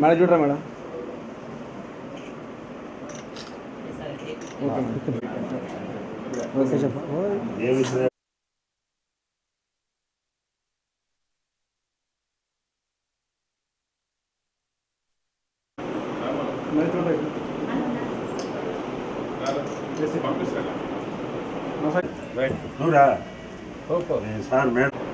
Madam చూడరా madam? Okay. చెప్ప. నువ్వురా సార్ మేడం.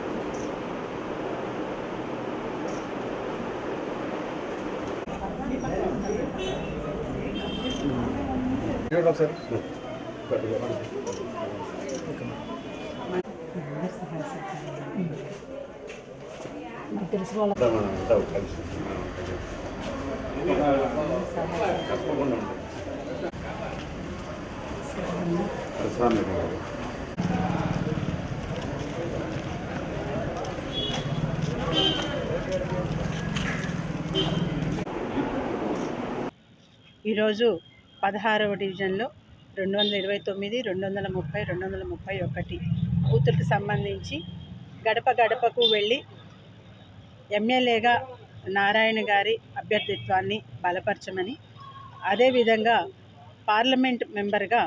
ఈరోజు పదహారవ డివిజన్లో రెండు వందల ఇరవై తొమ్మిది రెండు వందల ముప్పై రెండు వందల ముప్పై ఒకటి బూతులకు సంబంధించి గడప గడపకు వెళ్ళి ఎమ్మెల్యేగా నారాయణ గారి అభ్యర్థిత్వాన్ని బలపరచమని అదేవిధంగా పార్లమెంట్ మెంబర్గా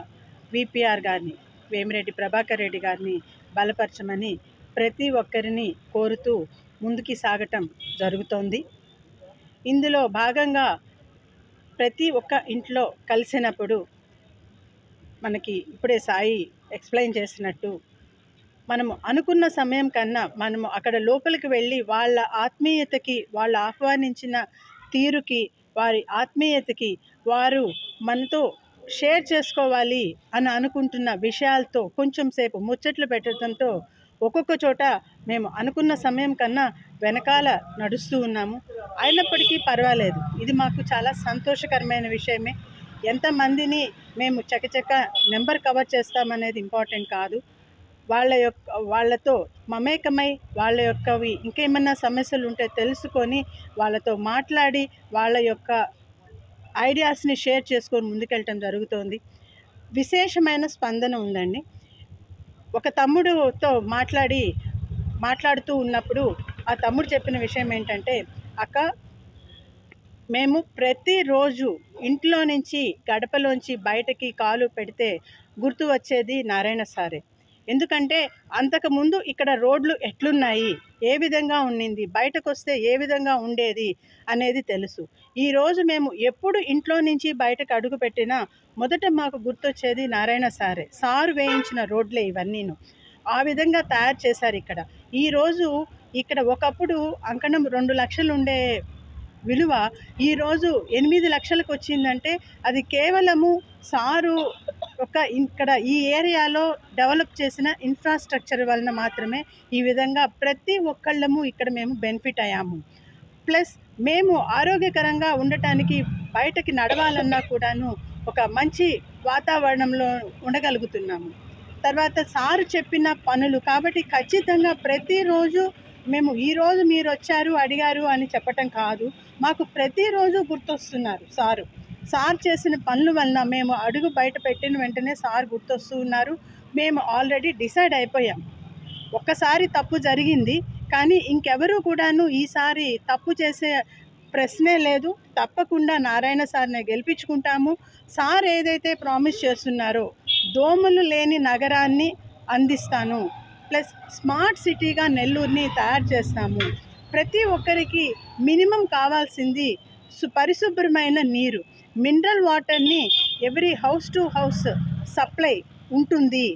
విపిఆర్ గారిని వేమిరెడ్డి ప్రభాకర్ రెడ్డి గారిని బలపరచమని ప్రతి ఒక్కరిని కోరుతూ ముందుకి సాగటం జరుగుతోంది. ఇందులో భాగంగా ప్రతి ఒక్క ఇంట్లో కలిసినప్పుడు మనకి ఇప్పుడే సాయి ఎక్స్ప్లెయిన్ చేసినట్టు మనము అనుకున్న సమయం కన్నా మనము అక్కడ లోపలికి వెళ్ళి వాళ్ళ ఆత్మీయతకి వాళ్ళు ఆహ్వానించిన తీరుకి వారి ఆత్మీయతకి వారు మనతో షేర్ చేసుకోవాలి అని అనుకుంటున్న విషయాలతో కొంచెం సేపు ముచ్చట్లు పెట్టడంతో ఒక్కొక్క చోట మేము అనుకున్న సమయం కన్నా వెనకాల నడుస్తూ ఉన్నాము. అయినప్పటికీ పర్వాలేదు. ఇది మాకు చాలా సంతోషకరమైన విషయమే. ఎంతమందిని మేము చకచక నెంబర్ కవర్ చేస్తామనేది ఇంపార్టెంట్ కాదు. వాళ్ళ యొక్క వాళ్ళతో మమేకమై వాళ్ళ యొక్కవి ఇంకేమన్నా సమస్యలు ఉంటే తెలుసుకొని వాళ్ళతో మాట్లాడి వాళ్ళ యొక్క ఐడియాస్ని షేర్ చేసుకొని ముందుకెళ్ళటం జరుగుతోంది. విశేషమైన స్పందన ఉందండి. ఒక తమ్ముడుతో మాట్లాడి మాట్లాడుతూ ఉన్నప్పుడు ఆ తమ్ముడు చెప్పిన విషయం ఏంటంటే అక్క మేము ప్రతిరోజు ఇంట్లో నుంచి గడపలోంచి బయటకి కాలు పెడితే గుర్తు వచ్చేది నారాయణ సారే. ఎందుకంటే అంతకుముందు ఇక్కడ రోడ్లు ఎట్లున్నాయి ఏ విధంగా ఉండింది బయటకు వస్తే ఏ విధంగా ఉండేది అనేది తెలుసు. ఈరోజు మేము ఎప్పుడు ఇంట్లో నుంచి బయటకు అడుగు పెట్టినా మొదట మాకు గుర్తొచ్చేది నారాయణ సారే. సారు వేయించిన రోడ్లే ఇవన్నీను. ఆ విధంగా తయారు చేశారు ఇక్కడ. ఈరోజు ఇక్కడ ఒకప్పుడు అంకణం రెండు లక్షలు ఉండే విలువ ఈరోజు ఎనిమిది లక్షలకు వచ్చిందంటే అది కేవలము సారు ఒక ఇక్కడ ఈ ఏరియాలో డెవలప్ చేసిన ఇన్ఫ్రాస్ట్రక్చర్ వలన మాత్రమే ఈ విధంగా ప్రతి ఒక్కళ్ళము ఇక్కడ మేము బెనిఫిట్ అయ్యాము. ప్లస్ మేము ఆరోగ్యకరంగా ఉండటానికి బయటకి నడవాలన్నా కూడాను ఒక మంచి వాతావరణంలో ఉండగలుగుతున్నాము. తర్వాత సారు చెప్పిన పనులు కాబట్టి ఖచ్చితంగా ప్రతిరోజు మేము ఈరోజు మీరు వచ్చారు అడిగారు అని చెప్పటం కాదు. మాకు ప్రతిరోజు గుర్తొస్తున్నారు సారు. సార్ చేసిన పనుల వలన మేము అడుగు బయట పెట్టిన వెంటనే సార్ గుర్తొస్తూ ఉన్నారు. మేము ఆల్రెడీ డిసైడ్ అయిపోయాం. ఒక్కసారి తప్పు జరిగింది కానీ ఇంకెవరూ కూడాను ఈసారి తప్పు చేసే ప్రశ్నే లేదు. తప్పకుండా నారాయణ సార్ని గెలిపించుకుంటాము. సార్ ఏదైతే ప్రామిస్ చేస్తున్నారో దోమలు లేని నగరాన్ని అందిస్తాను. ప్లస్ స్మార్ట్ సిటీగా నెల్లూరుని తయారు చేస్తాము. ప్రతి ఒక్కరికి మినిమం కావాల్సింది సు పరిశుభ్రమైన నీరు. మినరల్ వాటర్ని every house to house supply ఉంటుంది.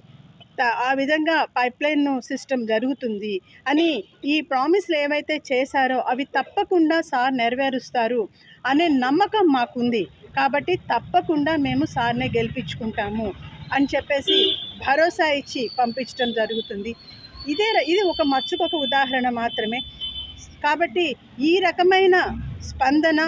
ఆ విధంగా పైప్లైన్ సిస్టమ్ జరుగుతుంది అని ఈ ప్రామిస్లు ఏవైతే చేశారో అవి తప్పకుండా సార్ నెరవేరుస్తారు అనే నమ్మకం మాకుంది. కాబట్టి తప్పకుండా మేము సార్నే గెలిపించుకుంటాము అని చెప్పేసి భరోసా ఇచ్చి పంపించడం జరుగుతుంది. ఇదే ఇది ఒక మచ్చుకొక ఉదాహరణ మాత్రమే. కాబట్టి ఈ రకమైన స్పందన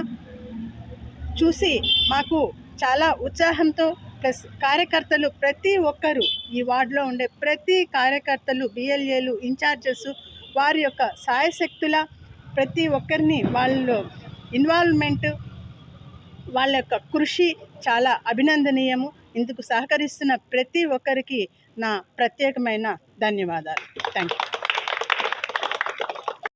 చూసి మాకు చాలా ఉత్సాహంతో ప్లస్ కార్యకర్తలు ప్రతి ఒక్కరు ఈ వార్డులో ఉండే ప్రతి కార్యకర్తలు బిఎల్ఏలు ఇన్ఛార్జెస్ వారి యొక్క సాయశక్తుల ప్రతి ఒక్కరిని వాళ్ళు ఇన్వాల్వ్మెంట్ వాళ్ళ యొక్క కృషి చాలా అభినందనీయము. ఇందుకు సహకరిస్తున్న ప్రతి ఒక్కరికి నా ప్రత్యేకమైన ధన్యవాదాలు. Thank you